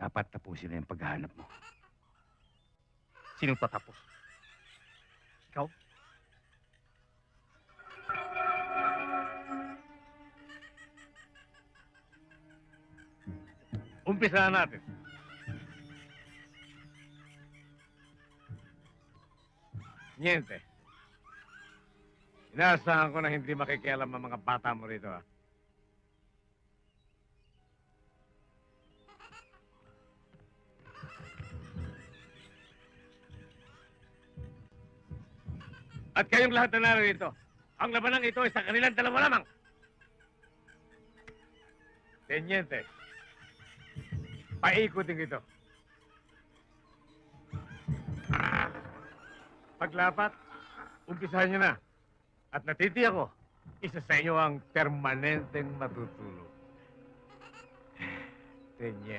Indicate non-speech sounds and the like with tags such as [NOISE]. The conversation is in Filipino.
Dapat tapusin na yung paghahanap mo. Sinong tatapos? Ikaw? Umpisa na natin. Niente. Inaasahan ko na hindi makikialam ang mga bata mo rito, ha? At kayong lahat na narito, ang labanang ito ay sa kanilang dalawa lamang. Teniente, paikutin ito. Paglapat, umpisahan nyo na. At natiti ako, isa sa inyo ang permanenteng matutulog. [SIGHS] Teniente.